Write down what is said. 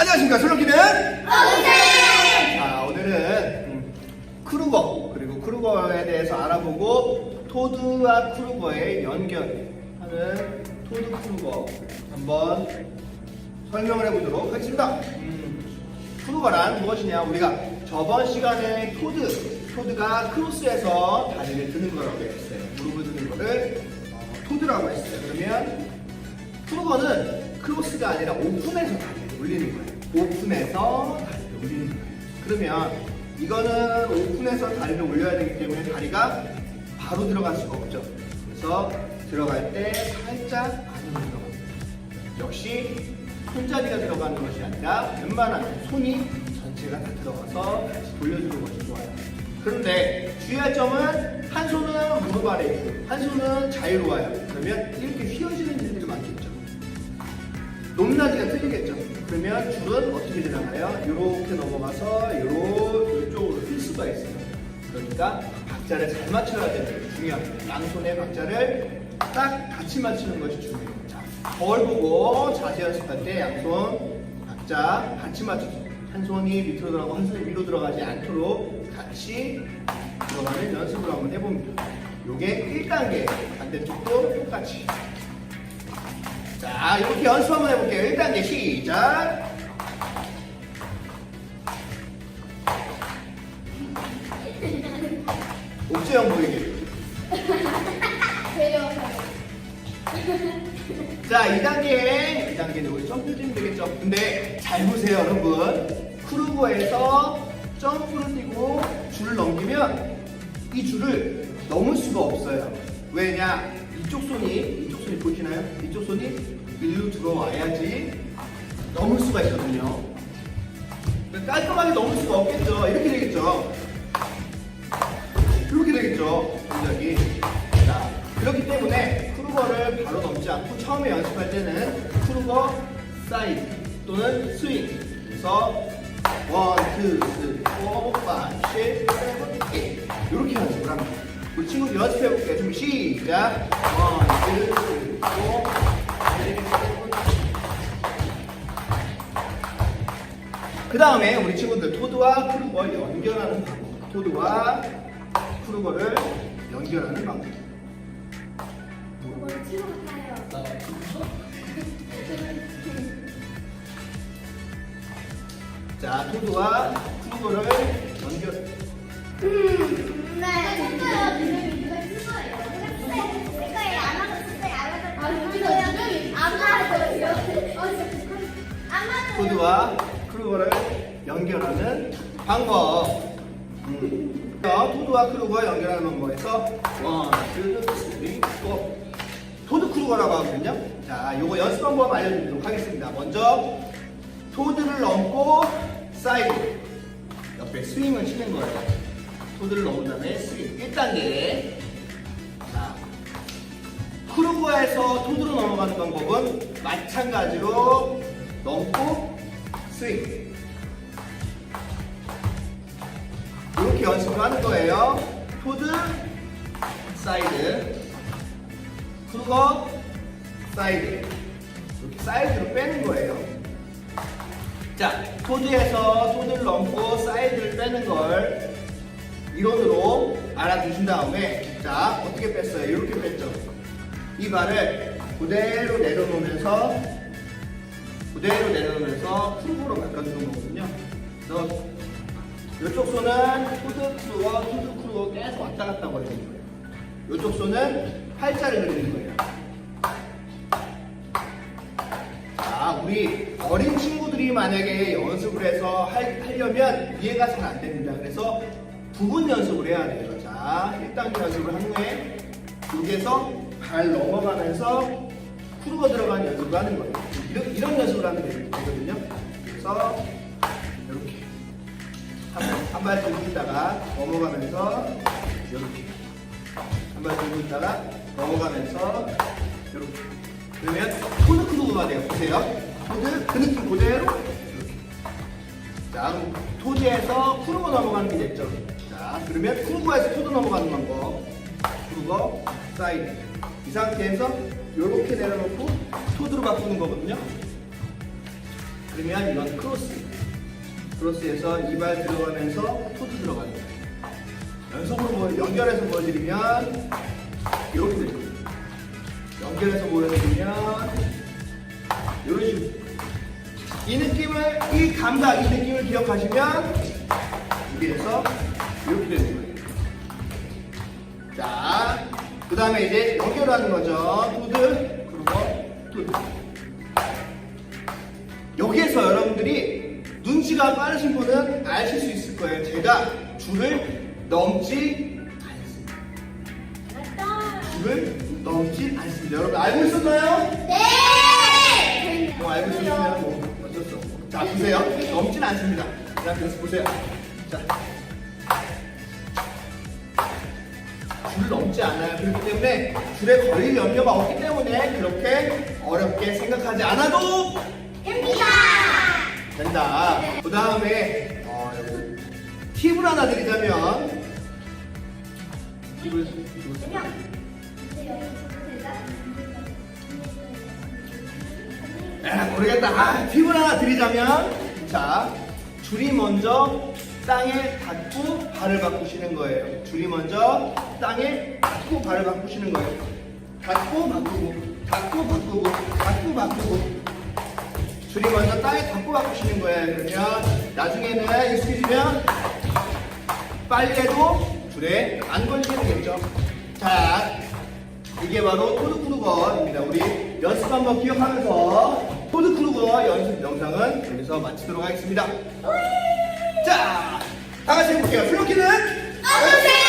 안녕하십니까 솔로기는? 선생! 자 오늘은 음, 크루거 그리고 크루거에 대해서 알아보고 토드와 크루거의 연결하는 토드 크루거 한번 설명을 해보도록 하겠습니다. 음, 크루거란 무엇이냐? 우리가 저번 시간에 토드 토드가 크로스에서 다리를 드는 거라고 했어요. 무릎을 드는 거를 어, 토드라고 했어요. 그러면 크루거는 크로스가 아니라 오픈해서 다리를 올리는 거예요. 오픈해서 다리를 올리는 거예요. 그러면 이거는 오픈해서 다리를 올려야 되기 때문에 다리가 바로 들어갈 수가 없죠. 그래서 들어갈 때 살짝 안으로 들어갑니다. 역시 손잡이가 들어가는 것이 아니라 웬만하면 손이 전체가 다 들어가서 다시 돌려주는 것이 좋아요. 그런데 주의할 점은 한 손은 무릎 아래 있고 한 손은 자유로워요. 그러면 이렇게 휘어지는 일들이 많겠죠. 높낮이가 틀리겠죠. 그러면 줄은 어떻게 지나가요? 이렇게 넘어가서 이쪽으로 휠 수가 있어요. 그러니까 박자를 잘 맞춰야 되는 게 중요합니다. 양손의 박자를 딱 같이 맞추는 것이 중요해요. 자, 거울 보고 자세 연습할 때 양손 박자 같이 맞춰서 한 손이 밑으로 들어가고 한 손이 위로 들어가지 않도록 같이 들어가는 연습을 한번 해봅니다. 요게 1단계 반대쪽도 똑같이 자, 이렇게 연습 한번 해볼게요. 1단계 시작. 옥수영 보이게. 자, 2단계. 2단계는 우리 점프 뛰면 되겠죠? 근데 잘 보세요, 여러분. 크루버에서 점프를 뛰고 줄을 넘기면 이 줄을 넘을 수가 없어요. 왜냐? 이쪽 손이, 이쪽 손이 보이시나요? 이쪽 손이 일로 들어와야지 넘을 수가 있거든요. 깔끔하게 넘을 수가 없겠죠. 이렇게 되겠죠. 이렇게 되겠죠. 동작이. 자, 그렇기 때문에 크루거를 바로 넘지 않고 처음에 연습할 때는 크루거 사이드 또는 스윙. 그래서 1, 2, 3, 4, 5, 6, 7, 8 이렇게 연습을 합니다. 우리 친구들 연습해볼게요. 준비 시작! 1, 2, 3, 4 그 다음에 우리 친구들 토드와 크루거 연결하는 방법. 토드와 크루거를 연결하는 방법. 자, 토드와 크루거를 연결. 토드와 크루거를 연결하는 방법. 음. 자, 토드와 크루거 연결하는 방법에서 원, 투, 쓰리, 포. 토드 크루거라고 하거든요. 자, 요거 연습 방법 알려드리도록 하겠습니다. 먼저 토드를 넘고 사이드 옆에 스윙을 치는 거예요. 토드를 넘은 다음에 스윙 1단계. 자, 크루거에서 토드로 넘어가는 방법은 마찬가지로 넘고 스윙. 이렇게 연습을 하는 거예요. 토드, 사이드, 크루거, 사이드. 이렇게 사이드로 빼는 거예요. 자, 토드에서 토드를 넘고 사이드를 빼는 걸 이론으로 알아두신 다음에 자, 어떻게 뺐어요? 이렇게 뺐죠. 이 발을 그대로 내려놓으면서 그대로 내려놓으면서 크루거로 바꿔주는 거거든요. 그래서 이쪽 손은 토드 크루거 계속 왔다 갔다 거리는 거예요. 이쪽 손은 팔자를 그리는 거예요. 자, 우리 어린 친구들이 만약에 연습을 해서 할, 하려면 이해가 잘 안 됩니다. 그래서 부분 연습을 해야 돼요. 자, 1단계 연습을 한 후에 여기에서 발 넘어가면서 크루거 들어가는 연습을 하는 거예요. 이런, 이런 연습을 하면 되거든요. 그래서 이렇게 한 발 들고 있다가 넘어가면서 이렇게 한 발 들고 있다가 넘어가면서 이렇게 그러면 토드 크루거가 돼요. 보세요. 토드 그 느낌 그대로 이렇게. 자, 그럼 토드에서 크루거 넘어가는 게 됐죠. 자, 그러면 크루거에서 토드 넘어가는 방법. 크루거 사이드. 이 상태에서 이렇게 내려놓고 토드로 바꾸는 거거든요. 그러면 이건 크로스. 크로스에서 이발 들어가면서 토드 들어가는 거예요. 연속으로 뭐 연결해서 보여드리면 이렇게 되죠. 연결해서 보여드리면 이런 식으로. 이 느낌을, 이 감각, 이 느낌을 기억하시면 여기에서 이렇게 되는 거예요. 자, 그 다음에 이제 연결하는 거죠. 토드, 그리고 토드. 여기에서 여러분들이 눈치가 빠르신 분은 아실 수 있을 거예요. 제가 줄을 넘지 않습니다. 줄을 넘지 않습니다. 여러분 알고 있었나요? 네! 뭐 알고 있으면 뭐 어쩔 수 없고. 자, 보세요. 넘진 않습니다. 자, 그래서 보세요. 자. 줄을 넘지 않아요. 그렇기 때문에 줄에 걸릴 염려가 없기 때문에 그렇게 어렵게 생각하지 않아도 됩니다! 된다. 그 다음에 어, 팁을 하나 드리자면 팁을 팁을 에 모르겠다. 아, 팁을 하나 드리자면 자 줄이 먼저 땅에 닿고 발을 바꾸시는 거예요. 줄이 먼저 땅에 닿고 발을 바꾸시는 거예요. 닿고 바꾸고, 닿고 바꾸고, 닿고 바꾸고. 줄이 먼저 땅에 닿고 바꾸시는 거예요. 그러면 나중에는 익숙해지면 빨리 해도 줄에 안 걸리게 되겠죠. 자, 이게 바로 토드 크루거입니다. 우리 연습 한번 기억하면서 토드 크루거 연습 영상은 여기서 마치도록 하겠습니다. 자, 다 같이 해볼게요. 슬로키는 어서오세요!